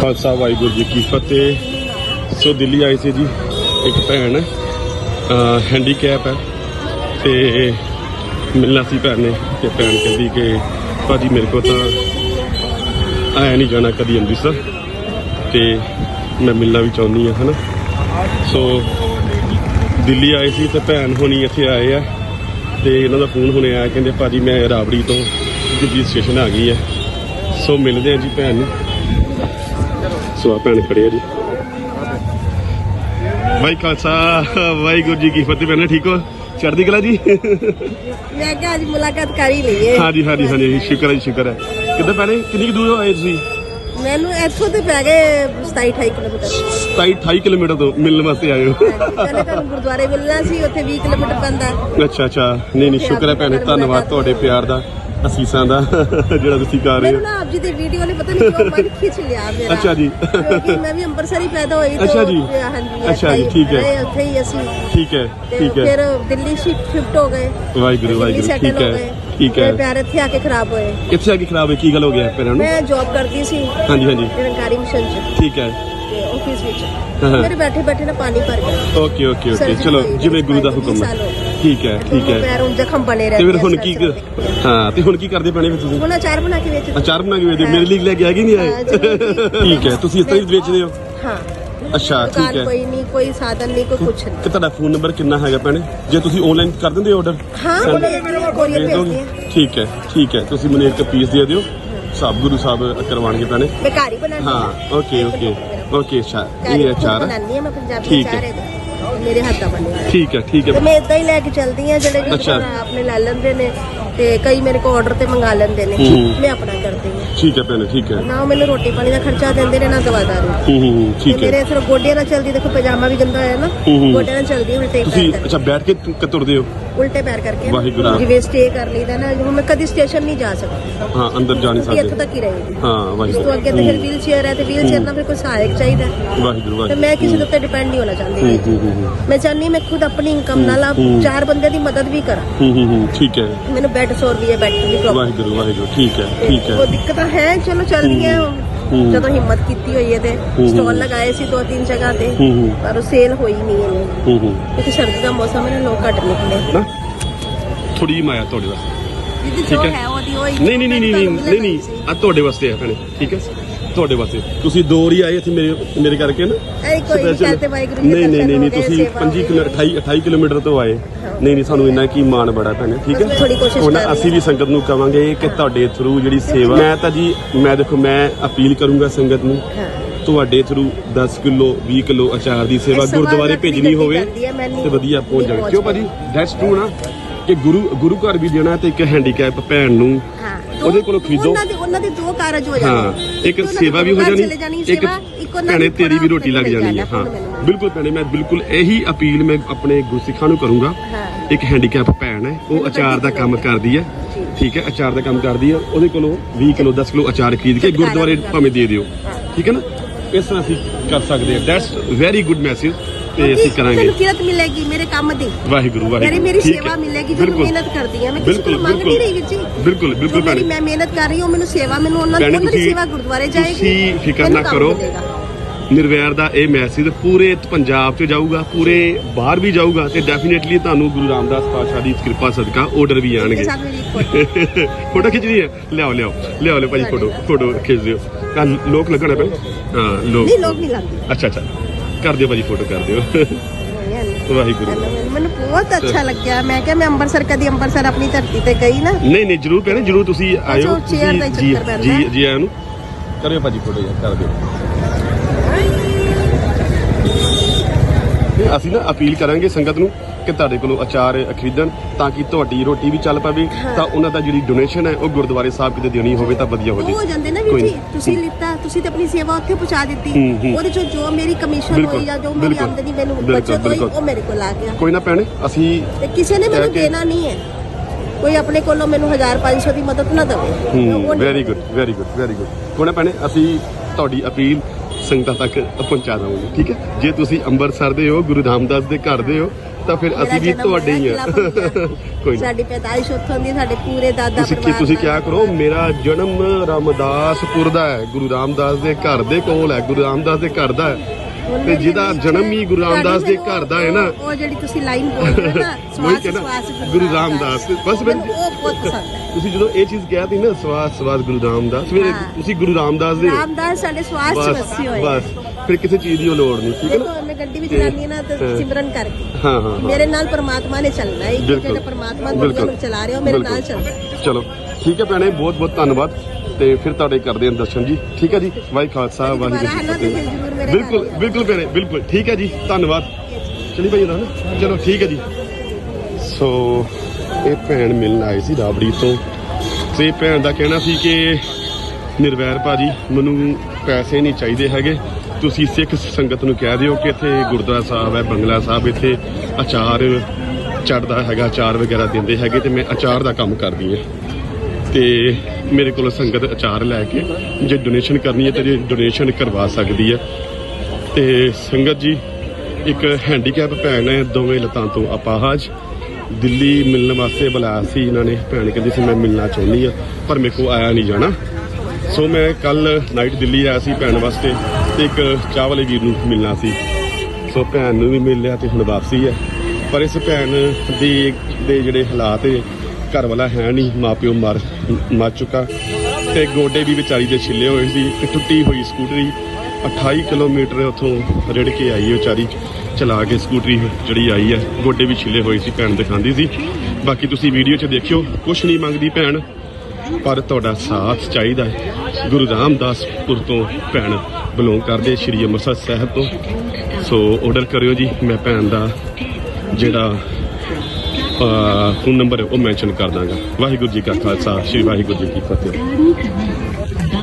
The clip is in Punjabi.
ਖਾਲਸਾ, ਵਾਹਿਗੁਰੂ ਜੀ ਕੀ ਫਤਿਹ। ਸੋ ਦਿੱਲੀ ਆਏ ਸੀ ਜੀ, ਇੱਕ ਭੈਣ ਹੈਂਡੀਕੈਪ ਹੈ ਤੇ ਮਿਲਣਾ ਸੀ ਭੈਣ ਨੇ ਤੇ ਭੈਣ ਕਹਿੰਦੀ ਕਿ ਭਾਜੀ ਮੇਰੇ ਕੋਲ ਤਾਂ ਆਇਆ ਨਹੀਂ ਜਾਣਾ ਕਦੀ ਅੰਮ੍ਰਿਤਸਰ ਤੇ ਮੈਂ ਮਿਲਣਾ ਵੀ ਚਾਹੁੰਦੀ ਹਾਂ, ਹਨਾ। ਸੋ ਦਿੱਲੀ ਆਏ ਸੀ ਤੇ ਭੈਣ ਹੋਣੀ ਇੱਥੇ ਆਏ ਆ ਤੇ ਇਹਨਾਂ ਦਾ ਫੋਨ ਹੁਣੇ ਆਇਆ, ਕਹਿੰਦੇ ਭਾਜੀ ਮੈਂ ਰਾਬੜੀ ਤੋਂ ਦਿੱਲੀ ਸਟੇਸ਼ਨ ਆ ਗਈ ਹੈ। ਸੋ ਮਿਲਦੇ ਆ ਜੀ ਭੈਣ ਨੂੰ। ਸੋ ਆ ਭੈਣ ਖੜੇ ਆ ਜੀ। ਵਾਹਿ ਖਾਲਸਾ ਵਾਹਿਗੁਰੂ ਜੀ ਕੀ ਫਤਿਹ ਭੈਣੇ ਠੀਕ ਹੋ? ਚੜ੍ਹਦੀ ਕਲਾ ਜੀ? ਮੈਂ ਕਿਹਾ ਅੱਜ ਮੁਲਾਕਾਤ ਕਰ ਹੀ ਲਈਏ। ਹਾਂਜੀ ਹਾਂਜੀ ਹਾਂਜੀ ਸ਼ੁਕਰ ਹੈ ਜੀ, ਸ਼ੁਕਰ ਹੈ। ਕਿੱਦਾਂ ਭੈਣੇ ਕਿੰਨੀ ਕੁ ਦੂਰ ਆਏ ਤੁਸੀਂ? ਮੈਨੂੰ ਇੱਥੋਂ ਤੇ ਪੈ ਗਏ 27 28 ਕਿਲੋਮੀਟਰ। 27 28 ਕਿਲੋਮੀਟਰ ਤੋਂ ਮਿਲਣ ਵਾਸਤੇ ਆਏ ਹੋ। ਪਹਿਲੇ ਤੁਹਾਨੂੰ ਗੁਰਦੁਆਰੇ ਮਿਲਣਾ ਸੀ ਉੱਥੇ 20 ਕਿਲੋਮੀਟਰ ਪੈਂਦਾ। ਅੱਛਾ ਅੱਛਾ। ਨਹੀਂ ਨਹੀਂ ਸ਼ੁਕਰ ਹੈ ਭੈਣੇ ਧੰਨਵਾਦ ਤੁਹਾਡੇ ਪਿਆਰ ਦਾ। ਅਸੀਸਾਂ ਦਾ ਜਿਹੜਾ ਤੁਸੀਂ ਕਰ ਰਹੇ ਮੈਨੂੰ ਹੋ ਨਾ ਆਪ ਜੀ ਦੀ ਵੀਡੀਓ ਨੇ ਪਤਾ ਨਹੀਂ ਕਿਉਂ ਮਨ ਖਿੱਚ ਲਿਆ ਮੇਰਾ। ਅੱਛਾ ਜੀ। ਕਿਉਂਕਿ ਮੈਂ ਵੀ ਅੰਮ੍ਰਿਤਸਰ ਹੀ ਪੈਦਾ ਹੋਈ ਅੱਛਾ ਜੀ। ਹਾਂਜੀ ਅੱਛਾ ਜੀ, ਇੱਥੇ ਠੀਕ ਹੈ। ਰਹੇ, ਉੱਥੇ ਹੀ ਅਸੀਂ। ਠੀਕ ਹੈ ਠੀਕ ਹੈ। ਫਿਰ ਦਿੱਲੀ ਸ਼ਿਫਟ ਹੋ ਗਏ। ਵਾਹਿਗੁਰੂ ਵਾਹਿਗੁਰੂ ਠੀਕ ਹੋ। ਠੀਕ ਮੇਰੇ ਹੈ ਪਿਆਰ ਇੱਥੇ ਆ ਕੇ ਖਰਾਬ ਹੋਏ। ਕਿੱਥੇ ਆ ਕੇ ਖਰਾਬ ਹੈ ਕੀ ਗੱਲ ਹੋ ਗਿਆ ਪੈਰਾਂ ਨੂੰ? ਮੈਂ ਜੌਬ ਕਰਦੀ ਸੀ। ਹਾਂਜੀ ਹਾਂਜੀ। ਨਿਰੰਕਾਰੀ ਮਿਸ਼ਨ ਚ। ਠੀਕ ਹੈ। ਆਫਿਸ ਵਿੱਚ। ਮੇਰੇ ਬੈਠੇ ਬੈਠੇ ਨਾ ਪਾਣੀ ਭਰ ਗਿਆ। Okay okay okay. ਚਲੋ ਜਿਵੇਂ ਗੁਰੂ ਦਾ ਹੁਕਮ ਹੈ। ਠੀਕ ਹੈ ਠੀਕ ਹੈ। ਪੈਰ ਹੁਣ ਜ਼ਖਮ ਬਣੇ ਤੇ ਰਹਿੰਦੇ ਫਿਰ ਹੁਣ ਕੀ। ਹਾਂ ਤੇ ਹੁਣ ਕੀ ਕਰਦੇ ਪੈਣੇ ਫਿਰ ਤੁਸੀਂ? ਹੁਣ ਅਚਾਰ ਬਣਾ ਕੇ ਵੇਚਦੇ। ਅਚਾਰ ਬਣਾ ਕੇ ਵੇਚਦੇ ਹੋ? ਮੇਰੇ ਲਈ ਲੈ ਕੇ ਆ ਗਏ ਨਹੀਂ ਹਾਂ, ਆਏ ਜ਼ਰੂਰ ਜੀ। ਠੀਕ ਹੈ ਤੁਸੀਂ ਇਸ ਤਰ੍ਹਾਂ ਹੀ ਵੇਚਦੇ ਹੋ? ਹਾਂ। ਅੱਛਾ ਠੀਕ ਦੁਕਾਨ ਹੈ। ਕੋਈ ਨਹੀਂ ਕੋਈ ਸਾਧਨ ਨਹੀਂ ਕੋਈ ਕੁਛ ਨਹੀਂ ਕਿ ਤੁਹਾਡਾ ਫੋਨ ਨੰਬਰ ਕਿੰਨਾ ਹੈਗਾ ਭੈਣੇ? ਜੇ ਤੁਸੀਂ ਆਨਲਾਈਨ ਕਰ ਦਿੰਦੇ ਆਰਡਰ ਹਾਂ ਕੋਰੀਅਰ ਭੇਜ ਭੇਜਦੇ ਆ ਠੀਕ ਹੈ ਠੀਕ ਹੈ। ਤੁਸੀਂ ਮੈਨੂੰ ਇੱਕ ਪੀਸ ਦੇ ਦਿਓ। ਸਭ ਗੁਰੂ ਸਾਹਿਬ ਕਰਵਾਣਗੇ ਭੈਣੇ। ਮੈਂ ਘਰ ਹੀ ਬਣਾਉਂਦੀ ਹਾਂ। ਓਕੇ ਓਕੇ ਓਕੇ ਅੱਛਾ ਹੀ ਇਹ ਅਚਾਰ ਹੈ। ਬਣਾਉਂਦੀ ਆ ਮੈਂ ਪੰਜਾਬੀ ਠੀਕ ਹੈ। ਇਹਦੇ ਮੇਰੇ ਹੱਥਾਂ ਬਣਿਆ ਠੀਕ ਹੈ ਠੀਕ ਤੇ ਹੈ ਮੈਂ ਇਦਾਂ ਹੀ ਲੈ ਕੇ ਚਲਦੀ ਆ ਜਿਹੜੇ ਅੱਛਾ। ਦੁਕਾਨ ਆਪਣੇ ਲੈ ਲੈਂਦੇ ਨੇ। ਤੇ ਕਈ ਮੇਰੇ ਕੋ ਆਰਡਰ ਤੇ ਮੰਗਾ ਲੈਂਦੇ ਨੇ। ਹੂੰ। ਮੈਂ ਆਪਣਾ ਕਰਦੀ ਆ ਠੀਕ ਹੈ ਭੈਣੇ ਠੀਕ ਹੈ। ਨਾ ਉਹ ਮੈਨੂੰ ਰੋਟੀ ਪਾਣੀ ਦਾ ਖਰਚਾ ਦਿੰਦੇ ਨੇ ਨਾ ਦਵਾਦਾਰੂ ਹੂੰ ਹੂੰ ਹੂੰ, ਤੇ ਠੀਕ ਹੈ। ਮੇਰੇ ਸਿਰ ਗੋਡਿਆਂ ਨਾਲ ਚਲਦੀ ਦੇਖੋ ਪਜਾਮਾ ਵੀ ਗੰਦਾ ਹੋਇਆ ਨਾ ਹੂੰ, ਹੂੰ। ਗੋਡਿਆਂ ਨਾਲ ਚਲਦੀ ਉਲਟੇ ਤੁਸੀਂ ਪੈਰ ਅੱਛਾ ਬੈਠ ਕੇ ਤੁ- ਕਿ ਤੁਰਦੇ ਹੋ? ਉਲਟੇ ਪੈਰ ਕਰਕੇ ਵਾਹਿਗੁਰੂ। ਜਿਵੇਂ ਸਟੇ ਕਰ ਲਈਦਾ ਨਾ ਹੁਣ ਮੈਂ ਕਦੀ ਸਟੇਸ਼ਨ ਨਹੀਂ ਜਾ ਸਕਦੀ। ਹਾਂ ਅੰਦਰ ਜਾ ਨਹੀਂ ਕਿਉਂਕਿ ਇੱਥੋਂ ਸਕਦੇ। ਤੱਕ ਹੀ ਰਹੇਗੀ ਹਾਂ ਇਸ ਤੋਂ ਅੱਗੇ ਤੇ ਫਿਰ ਵੀਲ ਚੇਅਰ ਹੈ ਤੇ ਵੀਲ ਚੇਅਰ ਨਾਲ ਫਿਰ ਕੋਈ ਸਹਾਇਕ ਚਾਹੀਦਾ ਹੈ। ਵਾਹਿਗੁਰੂ ਤੇ ਮੈਂ ਕਿਸੇ ਦੇ ਉੱਤੇ ਡਿਪੈਂਡ ਨਹੀਂ ਹੋਣਾ ਹੂੰ ਚਾਹੁੰਦੀ। ਹੂੰ ਹੂੰ ਹੂੰ, ਮੈਂ ਚਾਹੁੰਦੀ ਮੈਂ ਖੁਦ ਆਪਣੀ ਇਨਕਮ ਨਾਲ ਆਪ ਹੂੰ। ਚਾਰ ਬੰਦੇ ਦੀ ਮਦਦ ਵੀ ਕਰਾਂ। ਹੂੰ ਹੂੰ ਹੂੰ ਠੀਕ ਹੈ। ਮੈਨੂੰ ਬੈੱਡ ਦੀ ਪ੍ਰੋਬਲਮ ਵਾਹਿਗੁਰੂ ਵਾਹਿਗੁਰੂ ਠੀਕ ਹੈ ਠੀਕ ਉਹ ਹੈ ਦਿੱਕਤਾਂ ਹੈ ਚਲੋ ਚੱਲਦੀਆਂ ਹੂੰ। ਜਦੋਂ ਹਿੰਮਤ ਕੀਤੀ ਹੋਈ ਹੈ ਤੇ ਹੂੰ। ਸਟਾਲ ਲਗਾਏ ਸੀ ਦੋ ਤਿੰਨ ਜਗ੍ਹਾ ਤੇ ਹੂੰ ਹੂੰ। ਪਰ ਉਹ ਸੇਲ ਹੋਈ ਨਹੀਂ ਇੰਨੀ। ਹੂੰ ਹੂੰ। ਕਿਉਂਕਿ ਸਰਦੀ ਦਾ ਮੌਸਮ ਹੈ ਨਾ ਲੋਕ ਘੱਟ ਨਿਕਲੇ। ਥੋੜੀ ਜਿਹੀ ਮਾਇਆ ਤੁਹਾਡੇ ਵਾਸਤੇ। ਠੀਕ ਜੋ ਹੈ। ਹੈ ਉਹਦੀ ਉਹ ਹੀ ਨਹੀਂ ਨਹੀਂ ਨਹੀਂ ਨਹੀਂ ਨਹੀਂ ਨਹੀਂ ਨਹੀਂ ਆ ਤੁਹਾਡੇ ਵਾਸਤੇ ਹੈ ਭੈਣੇ ਠੀਕ ਹੈ? ਤੁਹਾਡੇ ਵਾਸਤੇ। ਤੁਸੀਂ ਦੋ ਵਾਰੀ ਆਏ ਇੱਥੇ ਮੇਰੇ ਮੇਰੇ ਕਰਕੇ ਨਾ? ਇਹ ਕੋਈ ਨਹੀਂ Special- ਕਹਤੇ ਵਾਹਿਗੁਰੂ ਜੀ ਨਹੀਂ ਨਹੀਂ ਨਹੀਂ ਹੋ ਤੁਸੀਂ ਗਏ, ਸੇਵਾ 25 ਹੋ ਕਿਲੋਮੀਟਰ 28 28 ਕਿਲੋਮੀਟਰ ਤੋਂ ਆਏ। ਨਹੀਂ ਨਹੀਂ ਸਾਨੂੰ ਇੰਨਾ ਕੀ ਮਾਣ ਬੜਾ ਭੈਣੇ ਠੀਕ ਬਸ ਮੈਂ ਹੈ? ਥੋੜੀ ਕੋਸ਼ਿਸ਼ ਹੁਣ ਕਰ ਰਹੀ ਅਸੀਂ ਵੀ ਸੰਗਤ ਨੂੰ ਕਵਾਂਗੇ ਕਿ ਤੁਹਾਡੇ ਥਰੂ ਜਿਹੜੀ ਸੇਵਾ ਮੈਂ ਤਾਂ ਜੀ ਮੈਂ ਦੇਖੋ ਮੈਂ ਅਪੀਲ ਕਰੂੰਗਾ ਸੰਗਤ ਨੂੰ ਹਾਂ। ਤੁਹਾਡੇ ਥਰੂ 10 ਕਿਲੋ 20 ਕਿਲੋ ਅਚਾਰ ਦੀ ਸੇਵਾ ਗੁਰਦੁਆਰੇ ਭੇਜਣੀ ਹੋਵੇ ਕਰਦੀ ਹੈ, ਮੈਨੂੰ ਤੇ ਵਧੀਆ ਪਹੁੰਚ ਜਾਵੇ। ਪਹੁੰਚ ਕਿਉਂ ਭਾਜੀ? ਦੈਟਸ ਟਰੂ ਨਾ ਕਿ ਗੁਰੂ ਗੁਰੂ ਘਰ ਵੀ ਦੇਣਾ ਤੇ ਇੱਕ ਹੈਂਡੀਕੈਪ ਭੈਣ ਨੂੰ ਹਾਂ। ਉਹਦੇ ਕੋਲੋਂ ਖਰੀਦੋ। ਉਹਨਾਂ ਦੇ ਉਹਨਾਂ ਦੇ ਦੋ ਕਾਰਜ ਹੋ ਹਾਂ ਇੱਕ ਉਹਨਾਂ ਸੇਵਾ ਵੀ ਹੋ ਜਾਣੀ ਚਲੇ ਜਾਣੀ ਇੱਕ ਸੇਵਾ, ਇੱਕ ਉਹਨਾਂ ਭੈਣੇ ਦੀ ਤੇਰੀ ਵੀ ਥੋੜ੍ਹਾ ਰੋਟੀ ਲੱਗ ਮਿਲ ਜਾਣੀ ਹੈ। ਹਾਂ ਮਿਲਣਾ। ਬਿਲਕੁਲ ਭੈਣੇ ਮੈਂ ਬਿਲਕੁਲ ਇਹੀ ਅਪੀਲ ਮੈਂ ਆਪਣੇ ਗੁਰਸਿੱਖਾਂ ਨੂੰ ਕਰੂੰਗਾ। ਹਾਂ। ਇੱਕ ਹੈਂਡੀਕੈਪ ਭੈਣ ਹੈ ਉਹ ਅਚਾਰ ਦਾ ਕੰਮ ਕਰਦੀ ਹੈ। ਠੀਕ ਹੈ ਅਚਾਰ ਦਾ ਕੰਮ ਕਰਦੀ ਹੈ ਉਹਦੇ ਕੋਲੋਂ 20 ਕਿਲੋ 10 ਕਿਲੋ ਅਚਾਰ ਖਰੀਦ ਕੇ ਗੁਰਦੁਆਰੇ ਭਾਵੇਂ ਦੇ ਦਿਓ। ਠੀਕ ਹੈ ਨਾ? ਇਸ ਤਰ੍ਹਾਂ ਅਸੀਂ ਕਰ ਸਕਦੇ ਹਾਂ। ਦੈਟਸ ਵੈਰੀ ਗੁੱਡ ਮੈਸੇਜ ਤੇ ਅਸੀਂ ਕਰਾਂਗੇ। ਮੈਨੂੰ ਕਿਰਤ ਮਿਲੇਗੀ ਮੇਰੇ ਕੰਮ ਦੀ? ਵਾਹਿਗੁਰੂ ਮੇਰੀ ਵਾਹਿਗੁਰੂ ਮੇਰੀ ਠੀਕ ਹੈ। ਸੇਵਾ ਮਿਲੇਗੀ ਜੋ ਬਿਲਕੁਲ। ਮਿਹਨਤ ਕਰਦੀ ਹਾਂ। ਮੈਂ ਕਿਸੇ ਬਿਲਕੁਲ ਕੋਲ ਮੰਗ ਨਹੀਂ ਰਹੀ ਵੀਰ ਜੀ। ਬਿਲਕੁਲ ਜੋ ਬਿਲਕੁਲ ਮੇਰੀ ਭੈਣੇ ਮੈਂ ਮਿਹਨਤ ਕਰ ਰਹੀ ਹਾਂ ਮੈਨੂੰ ਸੇਵਾ ਮੈਨੂੰ ਉਹਨਾਂ ਭੈਣੇ ਦੀ ਤੁਸੀਂ- ਸੇਵਾ ਗੁਰਦੁਆਰੇ ਜਾਏਗੀ ਤੁਸੀਂ ਫਿਕਰ ਮੈਨੂੰ ਨਾ ਕੰਮ ਕਰੋ। ਮਿਲੇਗਾ। ਨਿਰਵੈਰ ਦਾ ਇਹ ਮੈਸੇਜ ਪੂਰੇ ਪੰਜਾਬ 'ਚ ਜਾਊਗਾ ਪੂਰੇ ਬਾਹਰ ਵੀ ਜਾਊਗਾ ਤੇ ਡੈਫੀਨਿਟਲੀ ਤੁਹਾਨੂੰ ਗੁਰੂ ਰਾਮਦਾਸ ਪਾਤਸ਼ਾਹ ਦੀ ਕਿਰਪਾ ਸਦਕਾ ਆਰਡਰ ਵੀ ਆਣਗੇ। ਸਾਥ ਮੇਰੀ ਇੱਕ ਫੋਟੋ ਫੋਟੋ ਖਿੱਚਣੀ ਹੈ? ਲਿਆਓ ਲਿਆਓ ਲਿਆਓ ਲਿਆਓ ਭਾਜੀ ਫੋਟੋ ਫੋਟੋ ਖਿੱਚ ਦਿਓ। ਕੱਲ ਲੋਕ ਲੱਗਣਾ ਪਏ ਹਾਂ ਲੋਕ। ਨਹੀਂ ਲੋਕ ਨਹੀਂ ਲਾਉਂਦੇ ਅੱਛਾ ਅੱਛਾ। ਕਰ ਦਿਓ ਭਾਜੀ ਫੋਟੋ ਕਰ ਦਿਓ। ਵਾਹਿਗੁਰੂ। ਮੈਨੂੰ- ਬਹੁਤ ਅੱਛਾ ਲੱਗਿਆ। ਮੈਂ ਕਿਹਾ ਮੈਂ ਅੰਮ੍ਰਿਤਸਰ ਕਦੀ ਅੰਮ੍ਰਿਤਸਰ ਆਪਣੀ ਧਰਤੀ ਤੇ ਗਈ ਨਾ। ਨਹੀਂ ਨਹੀਂ ਜਰੂਰ ਭੈਣੇ ਜਰੂਰ ਤੁਸੀਂ ਆਇਓ। ਜੀ ਜੀ ਆਇਓ ਨੂੰ। ਕਰਿਓ ਭਾਜੀ ਫੋਟੋ ਯਾਰ ਕਰ ਦਿਓ। ਅਸੀਂ ਨਾ ਅਪੀਲ ਕਰਾਂਗੇ ਸੰਗਤ ਨੂੰ ਕਿ ਤੁਹਾਡੇ ਕੋਲੋਂ ਅਚਾਰ ਖਰੀਦਣ ਤਾਂ ਕਿ ਤੁਹਾਡੀ ਰੋਟੀ ਵੀ ਚੱਲ ਪਵੇ ਤਾਂ ਉਹਨਾਂ ਦਾ ਜਿਹੜੀ ਡੋਨੇਸ਼ਨ ਹੈ ਉਹ ਗੁਰਦੁਆਰੇ ਸਾਹਿਬ ਕਿਤੇ ਦੇਣੀ ਹੋਵੇ ਤਾਂ ਵਧੀਆ ਹੋ ਜੇ। ਜਾਂਦੇ ਨਾ ਵੀਰ ਜੀ ਨਹੀਂ। ਤੁਸੀਂ ਲਿੱਤਾ ਤੁਸੀਂ ਤੇ ਆਪਣੀ ਸੇਵਾ ਉੱਥੇ ਪਹੁੰਚਾ ਦਿੱਤੀ। ਹੂੰ, ਹੂੰ। ਉਹਦੇ ਚੋਂ ਜੋ ਮੇਰੀ ਕਮਿਸ਼ਨ ਬਿਲਕੁਲ, ਹੋਈ ਜਾਂ ਜੋ ਮੇਰੀ ਬਿਲਕੁਲ, ਆਮਦਨੀ ਮੈਨੂੰ ਬਿਲਕੁਲ, ਬਚਤ ਹੋਈ ਬਿਲਕੁਲ। ਉਹ ਮੇਰੇ ਕੋਲ ਆ ਗਿਆ। ਕੋਈ ਨਾ ਭੈਣੇ ਅਸੀਂ ਕਿਸੇ ਨੇ ਮੈਨੂੰ ਦੇਣਾ ਨਹੀਂ ਹੈ। ਕੋਈ ਆਪਣੇ ਕੋਲੋਂ ਮੈਨੂੰ 1500 ਦੀ ਮਦਦ ਨਾ ਦੇਵੇ। Very good very good very good ਕੋਈ ਨਾ ਭੈਣੇ ਅਸੀਂ ਤੁਹਾਡੀ ਅਪੀਲ ਸੰਗਤਾਂ ਤੱਕ ਪਹੁੰਚਾ ਦਵਾਂਗੇ ਠੀਕ ਹੈ? ਜੇ ਤੁਸੀਂ ਅੰਮ੍ਰਿਤਸਰ ਦੇ ਹੋ ਗੁਰੂ ਰਾਮਦਾਸ ਦੇ ਘਰ ਦੇ ਹੋ ਤਾਂ ਫਿਰ ਅਸੀਂ ਵੀ ਤੁਹਾਡੇ ਹੀ ਆ। ਕੋਈ ਸਾਡੀ ਪੈਦਾਇਸ਼ ਉੱਥੋਂ ਦੀ ਸਾਡੇ ਪੂਰੇ ਦਾਦਾ ਤੁਸੀਂ ਕੀ ਤੁਸੀਂ। ਕਿਆ ਕਰੋ? ਮੇਰਾ ਜਨਮ ਰਾਮਦਾਸਪੁਰ ਦਾ ਹੈ। ਗੁਰੂ ਰਾਮਦਾਸ ਦੇ ਘਰ ਦੇ ਕੋਲ ਹੈ। ਗੁਰੂ ਰਾਮਦਾਸ ਦੇ ਘਰ ਦਾ ਹੈ। ਤੇ ਜਿਹਦਾ ਜਨਮ ਹੀ ਗੁਰੂ ਰਾਮਦਾਸ ਦੇ ਘਰ ਦਾ ਹੈ ਨਾ ਉਹ- ਜਿਹੜੀ ਤੁਸੀਂ ਲਾਈਨ ਬੋਲਦੇ ਹੋ ਨਾ ਸਵਾਸ ਸਵਾਸ ਗੁਰੂ ਰਾਮਦਾਸ। ਬਸ ਮੈਨੂੰ- ਉਹ ਬਹੁਤ ਪਸੰਦ ਹੈ ਤੁਸੀਂ ਜਦੋਂ ਇਹ ਚੀਜ਼ ਕਹਿਤੀ ਨਾ ਸਵਾਸ ਸਵਾਸ ਗੁਰੂ ਰਾਮਦਾਸ ਫਿਰ। ਤੁਸੀਂ ਗੁਰੂ ਰਾਮਦਾਸ ਦੇ। ਰਾਮਦਾਸ ਸਾਡੇ ਸਵਾਸ ਚ ਵਸੇ ਹੋਏ ਬਸ ਫਿਰ ਕਿਸੇ ਚੀਜ਼ ਦੀ ਲੋੜ ਨਹੀਂ ਠੀਕ ਹੈ ਨਾ ਮੈਂ ਗੱਡੀ ਵੀ ਚਲਾਉਂਦੀ ਹਾਂ ਨਾ ਤਾਂ। ਸਿਮਰਨ ਕਰਕੇ ਹਾਂ ਹਾਂ ਮੇਰੇ ਨਾਲ ਪਰਮਾਤਮਾ ਨੇ ਚੱਲਣਾ ਹੈ। ਜਿਹੜਾ ਪਰਮਾਤਮਾ ਦੁਨੀਆ ਨੂੰ ਚਲਾ ਰਿਹਾ ਉਹ ਮੇਰੇ ਨਾਲ ਹੈ ਚਲੋ ਠੀਕ ਹੈ ਭੈਣੇ ਬਹੁਤ ਬਹੁਤ ਧੰਨਵਾਦ ਤੇ ਫਿਰ ਤੁਹਾਡੇ ਕਰਦੇ ਹਾਂ ਦਰਸ਼ਨ ਜੀ। ਠੀਕ ਹੈ ਜੀ ਵਾਹਿ ਖਾਲਸਾ ਵਾਹਿਗੁਰੂ ਜੀ ਕੀ ਫਤਿਹ। ਬਿਲਕੁਲ। ਬਿਲਕੁਲ ਭੈਣੇ ਬਿਲਕੁਲ। ਠੀਕ ਹੈ ਜੀ ਧੰਨਵਾਦ। ਚਲੀ ਭਾਈ ਦਾ ਨਾ ਚਲੋ ਠੀਕ ਹੈ ਜੀ। ਸੋ ਇਹ ਭੈਣ ਮਿਲਣ ਆਈ ਸੀ ਰਾਬੜੀ ਤੋਂ। ਤੇ ਭੈਣ ਦਾ ਕਹਿਣਾ ਸੀ ਕਿ ਨਿਰਵੈਰ ਭਾਜੀ ਮੈਨੂੰ ਪੈਸੇ ਨਹੀਂ ਚਾਹੀਦੇ ਹੈਗੇ। ਤੁਸੀਂ ਸਿੱਖ ਸੰਗਤ ਨੂੰ ਕਹਿ ਦਿਓ ਕਿ ਇੱਥੇ ਗੁਰਦੁਆਰਾ ਸਾਹਿਬ ਹੈ ਬੰਗਲਾ ਸਾਹਿਬ ਇੱਥੇ ਅਚਾਰ ਚੜਦਾ ਹੈਗਾ ਅਚਾਰ ਵਗੈਰਾ ਦਿੰਦੇ ਹੈਗੇ ਤੇ ਮੈਂ ਅਚਾਰ ਦਾ ਕੰਮ ਕਰਦੀ ਹਾਂ। ਤੇ ਮੇਰੇ ਕੋਲ ਸੰਗਤ ਅਚਾਰ ਲੈ ਕੇ ਜੇ ਡੋਨੇਸ਼ਨ ਕਰਨੀ ਹੈ ਤਾਂ ਜੇ ਡੋਨੇਸ਼ਨ ਕਰਵਾ ਸਕਦੀ ਹੈ। ਤੇ ਸੰਗਤ ਜੀ, ਇੱਕ ਹੈਂਡੀਕੈਪ ਭੈਣ ਹੈ, ਦੋਵੇਂ ਲੱਤਾਂ ਤੋਂ ਅਪਾਹਜ। ਦਿੱਲੀ ਮਿਲਣ ਵਾਸਤੇ ਬੁਲਾਇਆ ਸੀ, ਇਹਨਾਂ ਨੇ। ਭੈਣ ਕਹਿੰਦੀ ਸੀ, ਮੈਂ ਮਿਲਣਾ ਚਾਹੁੰਦੀ ਆ ਪਰ ਮੇਰੇ ਕੋ ਆਇਆ ਨਹੀਂ ਜਾਣਾ। ਸੋ ਮੈਂ ਕੱਲ ਨਾਈਟ ਦਿੱਲੀ ਆਇਆ ਸੀ ਭੈਣ ਵਾਸਤੇ ਤੇ ਇੱਕ ਚਾਹ ਵਾਲੇ ਵੀਰ ਨੂੰ ਮਿਲਣਾ ਸੀ। ਸੋ ਭੈਣ ਨੂੰ ਵੀ ਮਿਲ ਲਿਆ ਤੇ ਹੁਣ ਵਾਪਸੀ ਹੈ। ਪਰ ਇਸ ਭੈਣ ਦੀ ਦੇ ਜਿਹੜੇ ਹਾਲਾਤ ਹੈ ਘਰ ਵਾਲਾ ਹੈ ਨਹੀਂ, ਮਾਪਿਓ ਮਰ ਮਰ ਚੁੱਕਾ ਤੇ ਗੋਡੇ ਵੀ ਵਿਚਾਰੀ ਦੇ ਛਿੱਲੇ ਹੋਏ ਸੀ, ਤੇ ਟੁੱਟੀ ਹੋਈ ਸਕੂਟਰੀ 28 ਕਿਲੋਮੀਟਰ ਉੱਥੋਂ ਰੜ ਕੇ ਆਈ ਵਿਚਾਰੀ ਚਲਾ ਕੇ ਸਕੂਟਰੀ ਜਿਹੜੀ ਆਈ ਹੈ, ਗੋਡੇ ਵੀ ਛਿੱਲੇ ਹੋਏ ਸੀ, ਭੈਣ ਦਿਖਾਉਂਦੀ ਸੀ। ਬਾਕੀ ਤੁਸੀਂ ਵੀਡੀਓ 'ਚ ਦੇਖਿਓ, ਕੁਛ ਨਹੀਂ ਮੰਗਦੀ ਭੈਣ, ਪਰ ਤੁਹਾਡਾ ਸਾਥ ਚਾਹੀਦਾ ਹੈ। ਗੁਰੂ ਰਾਮਦਾਸਪੁਰ ਤੋਂ ਭੈਣ ਬਿਲੋਂਗ ਕਰਦੇ, ਸ਼੍ਰੀ ਅੰਮ੍ਰਿਤਸਰ ਸਾਹਿਬ ਤੋਂ। ਸੋ ਆਰਡਰ ਕਰਿਓ ਜੀ, ਮੈਂ ਭੈਣ ਦਾ ਜਿਹੜਾ ਫੋਨ ਨੰਬਰ ਹੈ, ਉਹ ਮੈਂਸ਼ਨ ਕਰ ਦਾਂਗਾ। ਵਾਹਿਗੁਰੂ ਜੀ ਕਾ ਖਾਲਸਾ, ਸ਼੍ਰੀ ਵਾਹਿਗੁਰੂ ਜੀ ਕੀ ਫਤਿਹ।